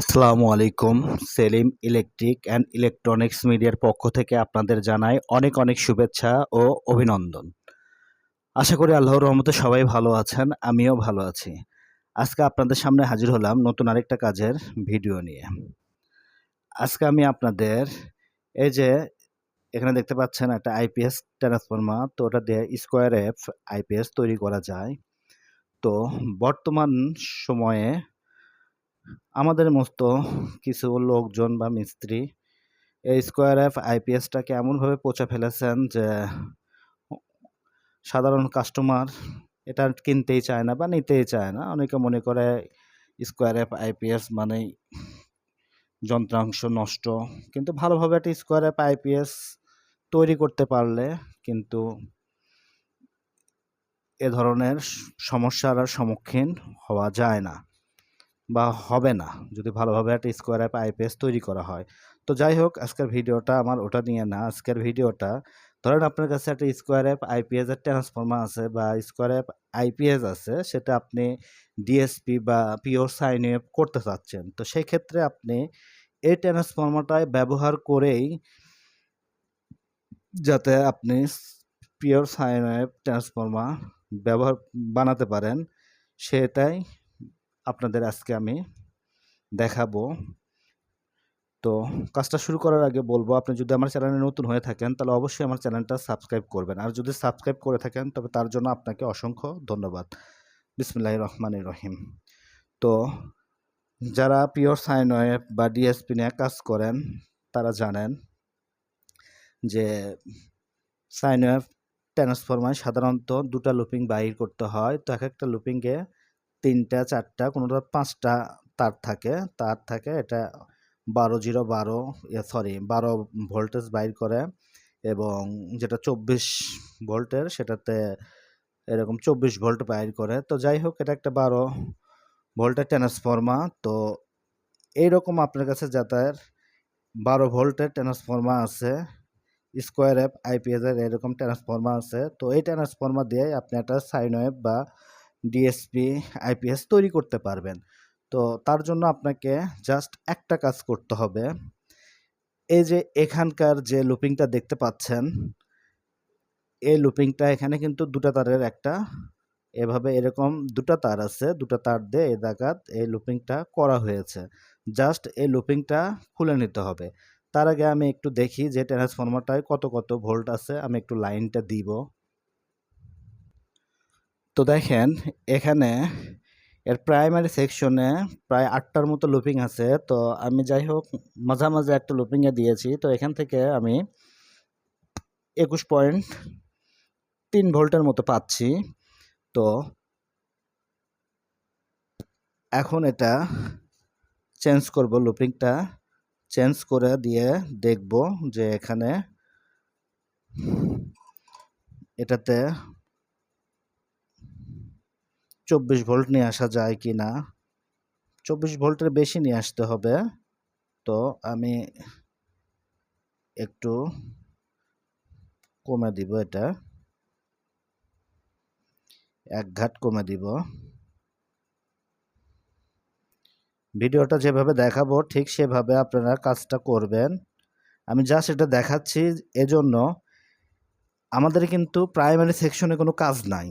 আসসালামু আলাইকুম। Selim electric and electronics মিডিয়ার পক্ষ থেকে আপনাদের জানাই অনেক অনেক শুভেচ্ছা ও অভিনন্দন। আশা করি আল্লাহর রহমতে সবাই ভালো আছেন, আমিও ভালো আছি। আজকে আপনাদের সামনে হাজির হলাম নতুন আরেকটা কাজের ভিডিও নিয়ে। আজকে আমি আপনাদের এই যে এখানে দেখতে পাচ্ছেন একটা আইপিএস ট্রান্সফর্মার তো ওটা দিয়ে স্কোয়ার এফ আইপিএস তৈরি করা যায়। তো বর্তমান সময়ে আমাদের মতো কিছু লোকজন বা মিস্ত্রি এই স্কোয়ার এফ আইপিএসটাকে এমনভাবে পচে ফেলেছেন যে, সাধারণ কাস্টমার এটা কিনতেই চায় না বা নিতেই চায় না। অনেকে মনে করে স্কোয়ার এফ আইপিএস মানেই যন্ত্রাংশ নষ্ট। কিন্তু ভালোভাবে একটা স্কোয়ার এফ আইপিএস তৈরি করতে পারলে কিন্তু এ ধরনের সমস্যার সম্মুখীন হওয়া যায় না। বা হবে না, যদি ভালোভাবে একটা স্কোয়ার অ্যাপ আইপিএস তৈরি করা হয়। তো যাই হোক, আজকের ভিডিওটা আমার ওটা নিয়ে না, আজকের ভিডিওটা ধরেন আপনার কাছে একটা স্কোয়ার অ্যাপ আইপিএস এর ট্রান্সফর্মার আছে বা স্কোয়ার অ্যাপ আইপিএস আছে, সেটা আপনি ডিএসপি বা পিওর সাইন অ্যাপ করতে চাচ্ছেন। তো সেই ক্ষেত্রে আপনি এই ট্রান্সফর্মারটাই ব্যবহার করেই যাতে আপনি পিওর সাইন অ্যাপ ট্রান্সফর্মার ব্যবহার বানাতে পারেন, সেটাই আপনাদের আজকে আমি দেখাবো। তো কাজটা শুরু করার আগে বলব, আপনি যদি আমার চ্যানেলে নতুন হয়ে থাকেন, তাহলে অবশ্যই আমার চ্যানেলটা সাবস্ক্রাইব করবেন। আর যদি সাবস্ক্রাইব করে থাকেন, তবে তার জন্য আপনাকে অসংখ্য ধন্যবাদ। বিসমিল্লাহ রহমান রহিম। তো যারা পিওর সাইন বা ডিএসপি নিয়ে কাজ করেন, তারা জানেন যে সাইন ওয়েব ট্রান্সফরমার সাধারণত দুটা লুপিং বাইর করতে হয়। তো এক একটা লুপিংয়ে তিনটা, চারটা, কোনোটা পাঁচটা তার থাকে। তার থাকে এটা বারো জিরো বারো সরি, বারো ভোল্টেজ বাইর করে এবং যেটা চব্বিশ ভোল্টের সেটাতে এরকম চব্বিশ ভোল্ট বাইর করে। তো যাই হোক, এটা একটা বারো ভোল্টের ট্রান্সফর্মার। তো এইরকম আপনার কাছে যাতায়াত বারো ভোল্টের ট্রান্সফর্মার আছে, স্কোয়ার অ্যাপ আইপিএসের এরকম ট্রান্সফর্মার আছে। তো এই ট্রান্সফর্মার দিয়ে আপনি একটা সাইন ওয়েভ বা ডিএসপি আইপিএস তৈরি করতে পারবেন। তো তার জন্য আপনাকে জাস্ট একটা কাজ করতে হবে। এই যে এখানকার যে লুপিংটা দেখতে পাচ্ছেন, এই লুপিংটা এখানে কিন্তু দুটা তারের একটা। এভাবে এরকম দুটা তার আছে, দুটা তার দিয়ে এই দাগাত এই লুপিংটা করা হয়েছে। জাস্ট এই লুপিংটা খুলে নিতে হবে। তার আগে আমি একটু দেখি যে ট্রান্সফর্মারটায় কত কত ভোল্ট আছে, আমি একটু লাইনটা দিব। তো দেখেন, এখানে এর প্রাইমারি সেকশনে প্রায় আটটার মতো লুপিং আছে। তো আমি যাই হোক মাঝামাঝি একটা লুপিংয়ে দিয়েছি। তো এখান থেকে আমি একুশ পয়েন্ট তিন ভোল্টের মতো পাচ্ছি। তো এখন এটা চেঞ্জ করব লুপিংটা চেঞ্জ করে দিয়ে দেখব যে এখানে এটাতে চব্বিশ ভোল্ট নিয়ে আসা যায় কি না? চব্বিশ ভোল্টের বেশি নিয়ে আসতে হবে। তো আমি একটু কমে দিব এটা। এক ঘাট কমে দিব। ভিডিওটা যেভাবে দেখাবো, ঠিক সেভাবে আপনারা কাজটা করবেন। আমি জাস্ট এটা দেখাচ্ছি এজন্য আমাদের কিন্তু প্রাইমারি সেকশনে কোনো কাজ নাই।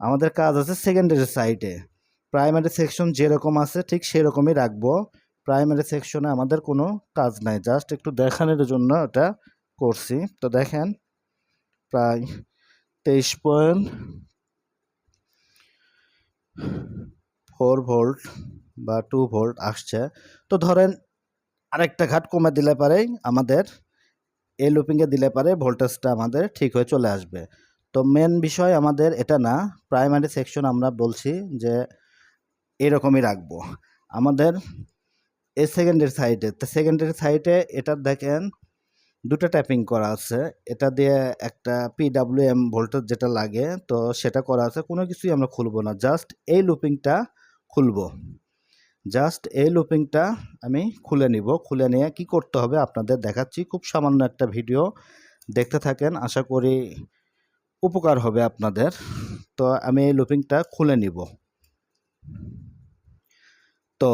আমাদের কাজ আছে সেকেন্ডারি সাইডে প্রাইমারি সেকশন যেরকম আছে, ঠিক সেরকমই রাখব। প্রাইমারি সেকশনে আমাদের কোনো কাজ নাই জাস্ট একটু দেখানোর জন্য এটা করছি। তো দেখেন, প্রায় তেইশ পয়েন্ট ফোর ভোল্ট বা টু ভোল্ট আসছে। তো ধরেন, আরেকটা ঘাট কমে দিলে পারেই আমাদের এই লুপিংয়ে দিলে পারে ভোল্টেজটা আমাদের ঠিক হয়ে চলে আসবে। তো মেন বিষয় আমাদের এটা না প্রাইমারি সেকশন আমরা বলছি যে এরকমই রাখব। আমাদের এই সেকেন্ডারি সাইডে তো সেকেন্ডারি সাইডে এটা দেখেন দুটো ট্যাপিং করা আছে। এটা দিয়ে একটা পিডাব্লিউ এম ভোল্টেজ যেটা লাগে, তো সেটা করা আছে। কোনো কিছুই আমরা খুলবো না। জাস্ট এই লুপিংটা খুলবো। জাস্ট এই লুপিংটা আমি খুলে নিব। খুলে নিয়ে কি করতে হবে আপনাদের দেখাচ্ছি। খুব সামান্য একটা ভিডিও দেখতে থাকেন। আশা করি উপকার হবে আপনাদের। তো আমি এই লুপিংটা খুলে নিব। তো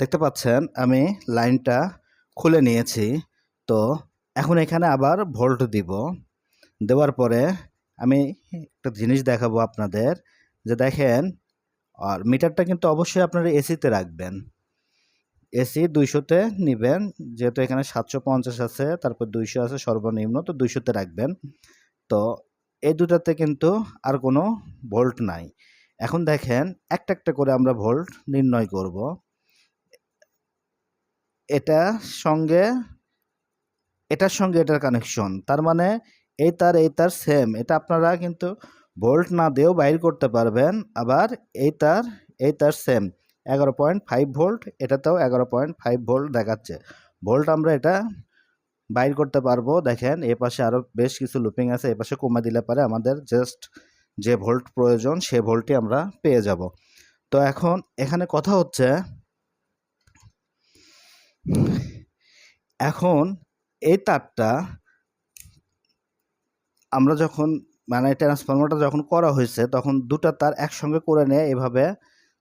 দেখতে পাচ্ছেন, আমি লাইনটা খুলে নিয়েছি। তো এখন এখানে আবার ভোল্ট দিব। দেওয়ার পরে আমি একটা জিনিস দেখাবো আপনাদের, যে দেখেন, আর মিটারটা কিন্তু অবশ্যই আপনারা এসিতে রাখবেন। এসি দুইশোতে নেবেন, যেহেতু এখানে সাতশো পঞ্চাশ আছে, তারপর দুইশো আছে সর্বনিম্ন, তো দুইশোতে রাখবেন। তো এই দুটাতে কিন্তু আর কোনো ভোল্ট নাই। এখন দেখেন, একটা একটা করে আমরা ভোল্ট নির্ণয় করব। এটা সঙ্গে, এটার সঙ্গে এটার কানেকশন তার মানে এই তার এই তার সেম এটা আপনারা কিন্তু ভোল্ট না দিয়েও বাইর করতে পারবেন, আবার এই তার এই তার সেম এগারো পয়েন্ট ফাইভ ভোল্ট, এটাতেও এগারো পয়েন্ট ফাইভ ভোল্ট দেখাচ্ছে। ভোল্ট আমরা এটা বাইর করতে পারব। দেখেন, এ পাশে আরও বেশ কিছু লুপিং আছে, এ পাশে কমে দিলে পারে আমাদের জাস্ট যে ভোল্ট প্রয়োজন, সে ভোল্টটি আমরা পেয়ে যাব। তো এখন এখানে কথা হচ্ছে, এখন এই তারটা আমরা যখন মানে ট্রান্সফর্মারটা যখন করা হয়েছে, তখন দুটা তার একসঙ্গে করে নিয়ে এভাবে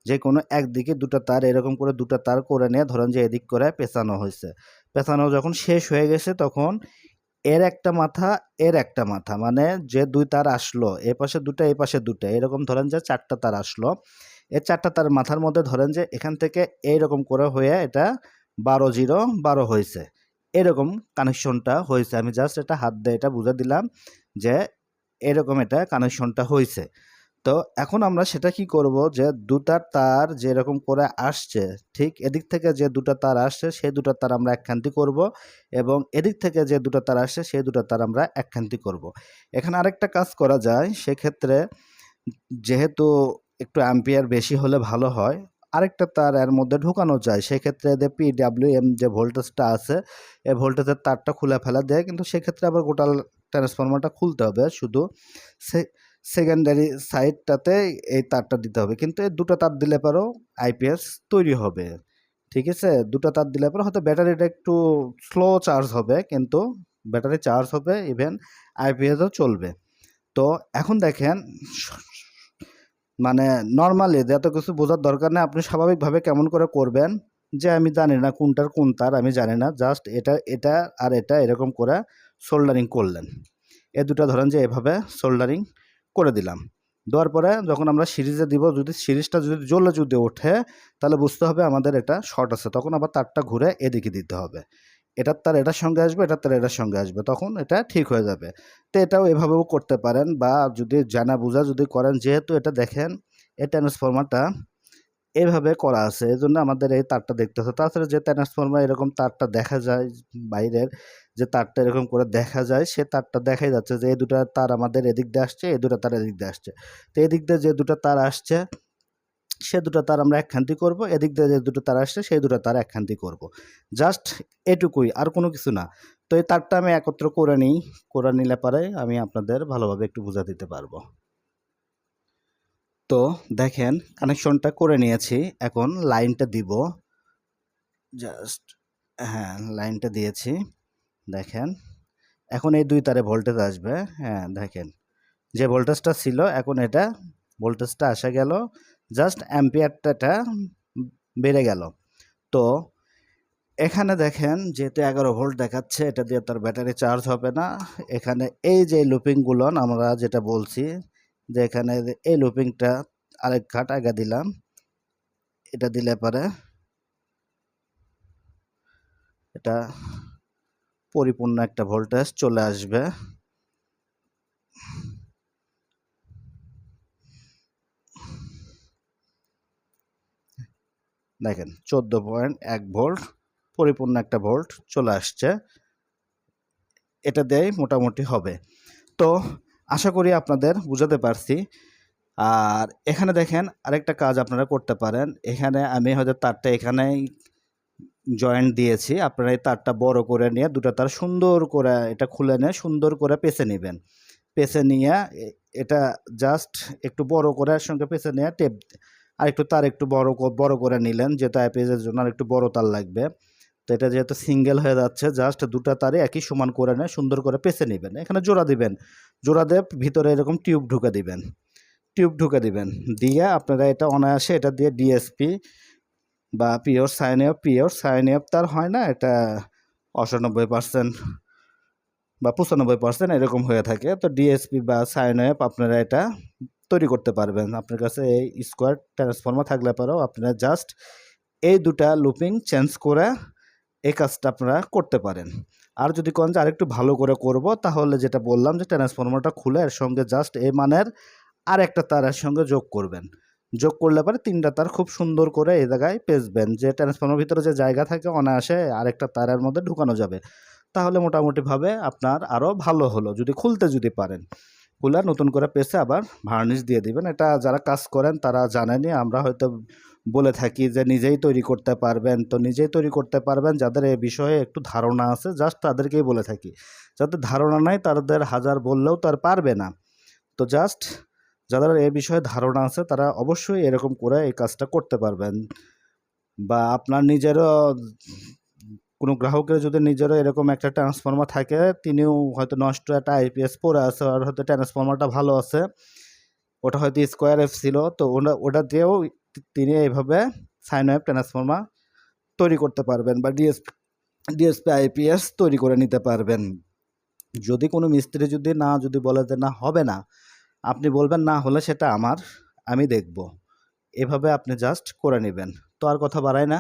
যে কোনো একদিকে দুটা তার, এরকম করে দুটা তার করে নিয়ে ধরেন যে এদিক করে পেঁচানো হয়েছে। পেঁচানো যখন শেষ হয়ে গেছে তখন এর একটা মাথা, এর একটা মাথা। মানে যে দুই তার আসলো, এ পাশে দুটা, এ পাশে দুটা। এরকম ধরেন যে চারটা তার আসলো। এই চারটা তার মাথার মধ্যে ধরেন যে এখান থেকে এইরকম করে হয়ে এটা বারো জিরো বারো হয়েছে। এরকম কানেকশনটা হয়েছে। আমি জাস্ট এটা হাত দিয়ে এটা বুঝে দিলাম যে এরকম এটা কানেকশনটা হয়েছে। তো এখন আমরা সেটা কি করব যে দুটার তার যেরকম করে আসছে, ঠিক এদিক থেকে যে দুটো তার আসছে সেই দুটো তার আমরা একখান্তি করব এবং এদিক থেকে যে দুটো তার আসছে সেই দুটো তার আমরা একখান্তি করব। এখানে আরেকটা কাজ করা যায়, সেক্ষেত্রে যেহেতু একটু অ্যাম্পিয়ার বেশি হলে ভালো হয়, আরেকটা তার এর মধ্যে ঢোকানো যায়, সেক্ষেত্রে এদের পিডাব্লিউ এম যে ভোল্টেজটা আছে, এই ভোল্টেজের তারটা খুলে ফেলা দেয়, কিন্তু সেক্ষেত্রে আবার গোটাল ট্রান্সফরমারটা খুলতে হবে, শুধু সে সেকেন্ডারি সাইডটাতে এই তারটা দিতে হবে। কিন্তু এই দুটো তার দিলে পরেও আইপিএস তৈরি হবে। ঠিক আছে? দুটো তার দিলে পরে, হয়তো ব্যাটারিটা একটু স্লো চার্জ হবে, কিন্তু ব্যাটারি চার্জ হবে ইভেন আইপিএসও চলবে। তো এখন দেখেন মানে নর্মালি এত কিছু বোঝার দরকার নেই। আপনি স্বাভাবিকভাবে কেমন করে করবেন যে আমি জানি না কোনটার কোন তার, আমি জানি না জাস্ট এটা এটা আর এটা এরকম করে সোল্ডারিং করলেন। এ দুটো ধরেন যে এভাবে সোল্ডারিং করে দিলাম। দেওয়ার পরে যখন আমরা সিরিজে দিব, যদি সিরিজটা যদি জ্বলে যদি ওঠে, তাহলে বুঝতে হবে আমাদের এটা শর্ট আছে। তখন আবার তারটা ঘুরে এদিকে দিতে হবে। এটার তার এটার সঙ্গে আসবে, এটার তার এটার সঙ্গে আসবে। তখন এটা ঠিক হয়ে যাবে। তো এটাও এভাবেও করতে পারেন বা যদি জানা বোঝা যদি করেন, যেহেতু এটা দেখেন, এই ট্রান্সফর্মারটা এভাবে করা আছে। এই জন্য আমাদের এই তারটা দেখতে হবে। তাছাড়া যে ট্রান্সফর্মার এরকম তারটা দেখা যায় বাইরের, যে তারটা এরকম করে দেখা যায়, সে তারটা দেখাই যাচ্ছে যে এই দুটা তার আমাদের এদিক দিয়ে আসছে এই দুটো তার এদিক দিয়ে আসছে। তো এদিক দিয়ে যে দুটো তার আসছে, সে দুটো তার আমরা একখান্তি করব। এদিক দিয়ে যে দুটো তার আসছে, সেই দুটো তার একখান্তি করব। জাস্ট এটুকুই, আর কোনো কিছু না। তো এই তারটা আমি একত্র করে নিই। করে নিলে পরে আমি আপনাদের ভালোভাবে একটু বোঝা দিতে পারব। তো দেখেন কানেকশনটা করে নিয়েছি। এখন লাইনটা দিব। জাস্ট হ্যাঁ লাইনটা দিয়েছি। দেখেন, এখন এই দুই তারে ভোল্টেজ আসবে। হ্যাঁ দেখেন, যে ভোল্টেজটা ছিল, এখন এটা ভোল্টেজটা আসা গেল। জাস্ট অ্যাম্পিয়ারটা বেড়ে গেল। তো এখানে দেখেন, যেহেতু এগারো ভোল্ট দেখাচ্ছে, এটা দিয়ে তার ব্যাটারি চার্জ হবে না। এখানে এই যে লুপিংগুলো আমরা যেটা বলছি যে এখানে এই লুপিংটা আরেক ঘাট আগে দিলাম। এটা দিলে পরে এটা পরিপূর্ণ একটা ভোল্টেজ চলে আসবে। দেখেন, চোদ্দ পয়েন্ট এক ভোল্ট পরিপূর্ণ একটা ভোল্ট চলে আসছে। এটা দিয়েই মোটামুটি হবে। তো আশা করি আপনাদের বুঝাতে পারছি। আর এখানে দেখেন আরেকটা কাজ আপনারা করতে পারেন। এখানে আমি হয়তো তারটা এখানেই জয়েন্ট দিয়েছি। আপনারা এই তারটা বড় করে নিয়ে দুটো তার সুন্দর করে এটা খুলে নিয়ে সুন্দর করে পেঁচে নেবেন। পেঁচে নিয়ে এটা জাস্ট একটু বড় করে সঙ্গে পেঁচে নিয়ে টেপ আর একটু তার একটু বড় বড় করে নিলেন যেহেতু আইপিএসের জন্য আর একটু বড় তার লাগবে। তো এটা যেহেতু সিঙ্গেল হয়ে যাচ্ছে জাস্ট দুটা তারে একই সমান করে নিয়ে সুন্দর করে পেঁচে নেবেন। এখানে জোড়া দিবেন। জোড়া দিয়ে ভিতরে এরকম টিউব ঢুকে দিবেন। টিউব ঢুকে দিবেন। দিয়ে আপনারা এটা অনায়াসে এটা দিয়ে ডিএসপি বা pure sine up pure sine up তার হয় না, এটা অষ্টানব্বই পার্সেন্ট বা পঁচানব্বই পার্সেন্ট এরকম হয়ে থাকে। তো ডিএসপি বা সাইন আপ আপনারা এটা তৈরি করতে পারবেন। আপনার কাছে এই স্কোয়ার ট্রান্সফর্মার থাকলে পরেও আপনারা জাস্ট এই দুটা লুপিং চেঞ্জ করে এই কাজটা আপনারা করতে পারেন। আর যদি কোন যে আরেকটু ভালো করে করব, তাহলে যেটা বললাম যে ট্রান্সফর্মারটা খুলে এর সঙ্গে জাস্ট এ মানের আর একটা তারের সঙ্গে যোগ করবেন। যোগ করলে পরে তিনটা তার খুব সুন্দর করে এই জায়গায় পেঁচবেন। যে ট্রান্সফর্মার ভিতরে যে জায়গা থাকে, অনায়াসে আরেকটা তারের মধ্যে ঢুকানো যাবে। তাহলে মোটামুটিভাবে আপনার আরও ভালো হলো, যদি খুলতে যদি পারেন। খুলে নতুন করে পেছে আবার ভার্নিশ দিয়ে দিবেন। এটা যারা কাজ করেন তারা জানেনি আমরা হয়তো বলে থাকি যে নিজেই তৈরি করতে পারবেন। তো নিজেই তৈরি করতে পারবেন, যাদের এ বিষয়ে একটু ধারণা আছে জাস্ট তাদেরকেই বলে থাকি। যাদের ধারণা নাই, তাদের হাজার বললেও তার পারবে না। তো জাস্ট যাদের এ বিষয়ে ধারণা আছে, তারা অবশ্যই এরকম করে এই কাজটা করতে পারবেন। বা আপনার নিজেরও কোনো গ্রাহকের যদি নিজেরও এরকম একটা ট্রান্সফর্মার থাকে, তিনিও হয়তো নষ্ট একটা আইপিএস পরে আছে আর হয়তো ট্রান্সফর্মারটা ভালো আছে। ওটা হয়তো স্কোয়ার এফ ছিল, তো ওটা ওটা দিয়েও তিনি এইভাবে সাইন ওয়েভ ট্রান্সফর্মার তৈরি করতে পারবেন বা ডিএসপি ডিএসপি আইপিএস তৈরি করে নিতে পারবেন। যদি কোনো মিস্ত্রি যদি না, যদি বলে যে না, হবে না, আপনি বলবেন না হলে সেটা আমার, আমি দেখব। এভাবে আপনি জাস্ট করে নেবেন। তো আর কথা বাড়াই না।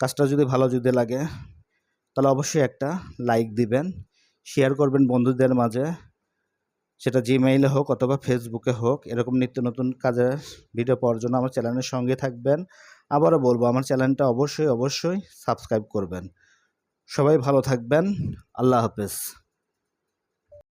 কাজটা যদি ভালো যদি লাগে, তাহলে অবশ্যই একটা লাইক দিবেন শেয়ার করবেন বন্ধুদের মাঝে, সেটা জিমেইলে হোক অথবা ফেসবুকে হোক। এরকম নিত্য নতুন কাজের ভিডিও পাওয়ার জন্য আমার চ্যানেলের সঙ্গে থাকবেন। আবারও বলব, আমার চ্যানেলটা অবশ্যই অবশ্যই সাবস্ক্রাইব করবেন। সবাই ভালো থাকবেন। আল্লাহ হাফেজ।